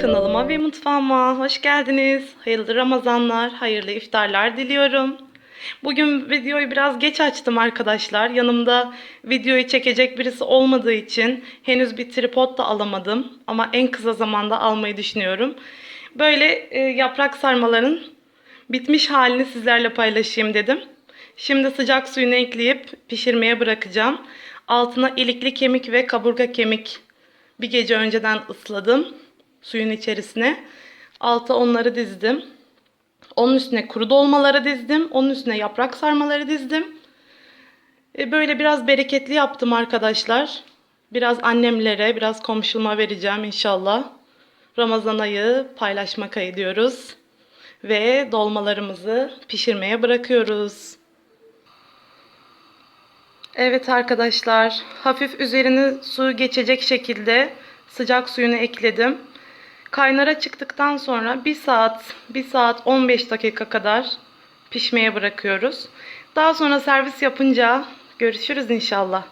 Kanalıma ve mutfağıma hoş geldiniz. Hayırlı Ramazanlar, hayırlı iftarlar diliyorum. Bugün videoyu biraz geç açtım arkadaşlar. Yanımda videoyu çekecek birisi olmadığı için henüz bir tripod da alamadım. Ama en kısa zamanda almayı düşünüyorum. Böyle e, yaprak sarmaların bitmiş halini sizlerle paylaşayım dedim. Şimdi sıcak suyunu ekleyip pişirmeye bırakacağım. Altına ilikli kemik ve kaburga kemik bir gece önceden ısladım suyun içerisine. Alta onları dizdim. Onun üstüne kuru dolmaları dizdim. Onun üstüne yaprak sarmaları dizdim. E, Böyle biraz bereketli yaptım arkadaşlar. Biraz annemlere, biraz komşuma vereceğim inşallah. Ramazan ayı paylaşmak ayı diyoruz. Ve dolmalarımızı pişirmeye bırakıyoruz. Evet arkadaşlar, hafif üzerini su geçecek şekilde sıcak suyunu ekledim. Kaynara çıktıktan sonra 1 saat, 1 saat 15 dakika kadar pişmeye bırakıyoruz. Daha sonra servis yapınca görüşürüz inşallah.